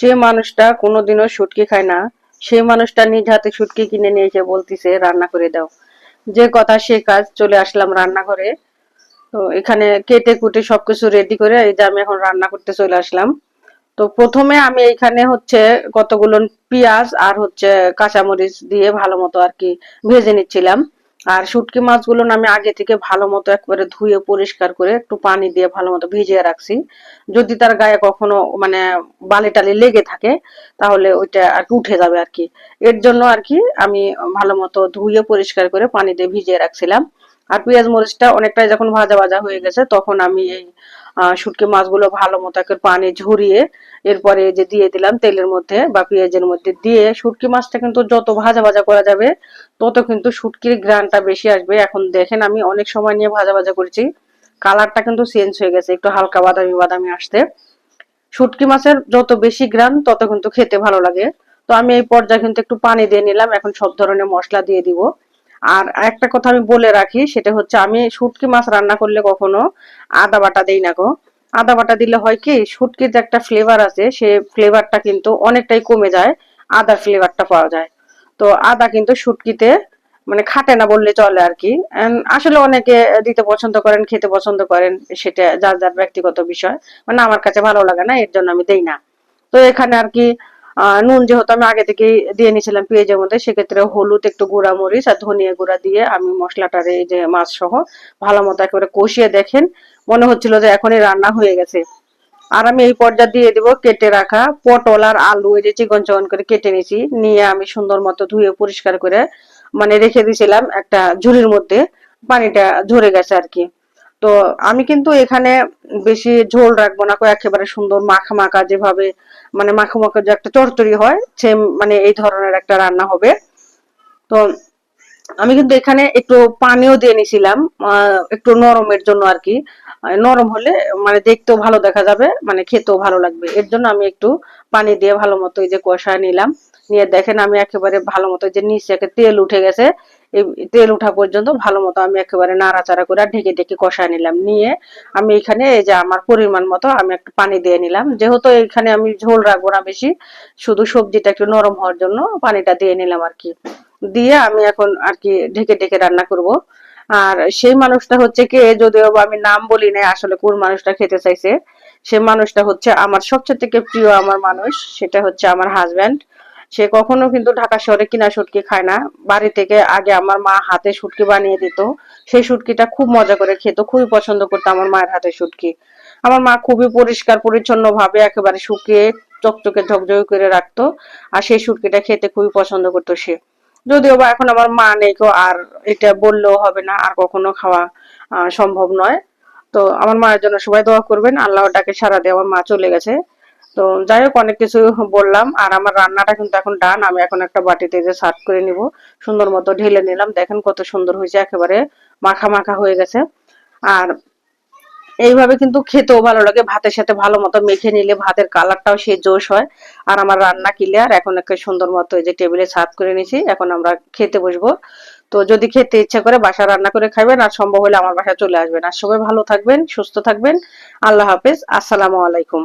যে মানুষটা কোনোদিনও শুটকি খায় না, সেই মানুষটা নিজ হাতে শুটকি কিনে নিয়ে এসে বলতিছে, রান্না করে দাও। যে কথা সে কাজ চলে আসলাম রান্নাঘরে। তো এখানে কেটে কুটে সবকিছু রেডি করে এই যে আমি এখন রান্না করতে চলে আসলাম। তো প্রথমে আমি এখানে হচ্ছে কতগুলো পেঁয়াজ আর হচ্ছে কাঁচামরিচ দিয়ে ভালো মতো আর কি ভেজে নিচ্ছিলাম। আর শুটকি মাছগুলো আমি আগে থেকে ভালো মতো একবারে ধুয়ে পরিষ্কার করে একটু পানি দিয়ে ভালো মতো ভিজিয়ে রাখছি। যদি তার গায়ে কখনো মানে বালি টালি লেগে থাকে, তাহলে ওইটা আর কি উঠে যাবে আর কি। এর জন্য আর কি আমি ভালো মতো ধুয়ে পরিষ্কার করে পানি দিয়ে ভিজিয়ে রাখছিলাম। আর পেঁয়াজ মরিচটা অনেকটাই যখন ভাজা ভাজা হয়ে গেছে, তখন আমি এই শুটকি মাছগুলো ভালো মতো পানি ঝরিয়ে এরপরে যে দিয়ে দিলাম তেলের মধ্যে বা পেঁয়াজের মধ্যে দিয়ে শুটকি মাছটা কিন্তু যত ভাজা ভাজা করা যাবে, তত কিন্তু শুটকির গ্রানটা বেশি আসবে। এখন দেখেন আমি অনেক সময় নিয়ে ভাজা ভাজা করেছি, কালারটা কিন্তু চেঞ্জ হয়ে গেছে, একটু হালকা বাদামি বাদামি আসতে শুটকি মাছের যত বেশি গ্রান, তত কিন্তু খেতে ভালো লাগে। তো আমি এই পর্যায়ে কিন্তু একটু পানি দিয়ে নিলাম, এখন সব ধরনের মশলা দিয়ে দিব। আর একটা কথা আমি বলে রাখি, সেটা হচ্ছে আমি শুটকি মাছ রান্না করলে কখনো আদা বাটা দেই না গো। আদা বাটা দিলে হয় কি, শুটকির যে একটা ফ্লেভার আছে, সে ফ্লেভারটা কিন্তু অনেকটাই কমে যায়, আদার ফ্লেভারটা পাওয়া যায়। তো আদা কিন্তু শুটকিতে মানে খাটে না বললে চলে আর কি। আসলে অনেকে দিতে পছন্দ করেন, খেতে পছন্দ করেন, সেটা যার যার ব্যক্তিগত বিষয়। মানে আমার কাছে ভালো লাগে না, এর জন্য আমি দেই না। তো এখানে আর কি নুন যেহেতু আমি আগে থেকে দিয়ে নিয়েছিলাম পেঁয়াজের মধ্যে, সেক্ষেত্রে হলুদ, একটু গুঁড়া মরিচ আর ধনিয়া গুঁড়া দিয়ে আমি মশলাটার এই যে মাছ সহ ভালো মতো একেবারে কষিয়ে দেখেন। মনে হচ্ছিল যে এখনই রান্না হয়ে গেছে। আর আমি এই পর্যায়ে দিয়ে দিব কেটে রাখা পটল আর আলু, এই যে চিকন চিকন করে কেটে নিয়েছি। নিয়ে আমি সুন্দর মতো ধুয়ে পরিষ্কার করে মানে রেখে দিয়েছিলাম একটা ঝুড়ির মধ্যে। পানিটা ঝরে গেছে আর কি। তো আমি কিন্তু এখানে বেশি ঝোল রাখব না একেবারে সুন্দর মাখা মাখা যেভাবে মানে মাখা মাখা যে একটা চরচড়ি হয় সেম মানে এই ধরনের একটা রান্না হবে। তো আমি কিন্তু এখানে একটু পানিও দিয়ে নিছিলাম একটু নরমের জন্য আর কি। নরম হলে মানে দেখতেও ভালো দেখা যাবে মানে খেতেও ভালো লাগবে। এর জন্য আমি একটু পানি দিয়ে ভালো মতো এই যে কষায় নিলাম। নিয়ে দেখেন আমি একেবারে ভালো মতো যে নিচে তেল উঠে গেছে। তেল উঠা পর্যন্ত ভালো মতো আমি একেবারে নাড়াচাড়া করে ঢেকে ঢেকে কষায় নিলাম। নিয়ে আমি এখানে এই যে আমার পরিমাণ মতো আমি একটু পানি দিয়ে নিলাম। যেহেতু এখানে আমি ঝোল রাখব না বেশি, শুধু সবজিটা একটু নরম হওয়ার জন্য পানিটা দিয়ে নিলাম আর কি। দিয়ে আমি এখন আর কি ঢেকে ঢেকে রান্না করব। আর সেই মানুষটা হচ্ছে কে, যদিও আমি নাম বলি না আসলে কোন মানুষটা খেতে চাইছে, সে মানুষটা হচ্ছে আমার সবচেয়ে থেকে প্রিয় আমার মানুষ, সেটা হচ্ছে আমার হাজব্যান্ড সে কখনো কিন্তু ঢাকা শহরে কিনা শুটকি খায় না। বাড়ি থেকে আগে আমার মা হাতে শুটকি বানিয়ে দিত। সেই শুটকিটা খুব মজা করে খেত, খুবই পছন্দ করতো আমার মায়ের হাতে শুটকি। আমার মা খুবই পরিষ্কার পরিচ্ছন্ন ভাবে একেবারে শুকিয়ে চকচকে ঝকঝকে করে রাখতো আর সেই শুটকিটা খেতে খুবই পছন্দ করতো সে। যদিও বা এখন আমার মা নেই কেউ আর এটা বললেও হবে না, আর কখনো খাওয়া সম্ভব নয়। তো আমার মায়ের জন্য সবাই দোয়া করবেন, আল্লাহ ডাকে সারা দিয়ে আমার মা চলে গেছে। তো যাই হোক, অনেক কিছু বললাম। আর আমার রান্নাটা কিন্তু এখন ডান আমি এখন একটা বাটিতে যে সার্ভ করে নিব। সুন্দর মতো ঢেলে নিলাম। দেখেন কত সুন্দর হয়েছে, একেবারে মাখা মাখা হয়ে গেছে। আর এইভাবে কিন্তু খেতেও ভালো লাগে। ভাতের সাথে ভালো মতো মেখে নিলে ভাতের কালারটাও সে জোশ হয়। আর আমার রান্না ক্লিয়ার এখন একটা সুন্দর মতো এই যে টেবিলে সার্ভ করে নিয়েছি। এখন আমরা খেতে বসবো। তো যদি খেতে ইচ্ছা করে বাসা রান্না করে খাবেন আর সম্ভব হলে আমার বাসায় চলে আসবেন। আর সবাই ভালো থাকবেন, সুস্থ থাকবেন। আল্লাহ হাফেজ। আসসালামু আলাইকুম।